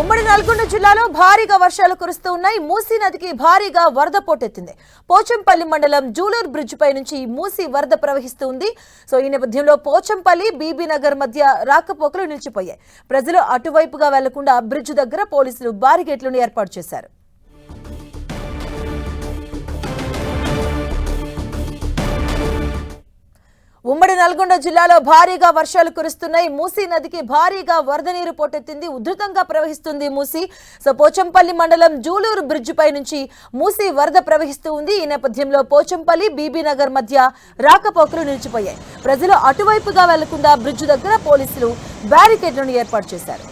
ఉమ్మడి నల్గొండ జిల్లాలో భారీగా వర్షాలు కురుస్తూ ఉన్నాయి. మూసీ నదికి భారీగా వరద పోటెత్తింది. పోచంపల్లి మండలం జూలూర్ బ్రిడ్జ్ పై నుంచి మూసీ వరద ప్రవహిస్తూ ఉంది. సో ఈ నేపథ్యంలో పోచంపల్లి బీబీ నగర్ మధ్య రాకపోకలు నిలిచిపోయాయి. ప్రజలు అటువైపుగా వెళ్ళకుండా బ్రిడ్జ్ దగ్గర పోలీసులు బారిగేట్లను ఏర్పాటు చేశారు. నల్గొండ జిల్లాలో భారీగా వర్షాలు కురుస్తున్నాయి. మూసీ నదికి భారీగా వరద నీరు పోటెత్తింది. ఉధృతంగా ప్రవహిస్తుంది మూసీ. సో పోచంపల్లి మండలం జూలూరు బ్రిడ్జ్ పై నుంచి మూసీ వరద ప్రవహిస్తూ ఉంది. ఈ నేపథ్యంలో పోచంపల్లి బీబీ నగర్ మధ్య రాకపోకలు నిలిచిపోయాయి. ప్రజలు అటువైపుగా వెళ్ళకుండా బ్రిడ్జ్ దగ్గర పోలీసులు బ్యారికేడ్లను ఏర్పాటు చేశారు.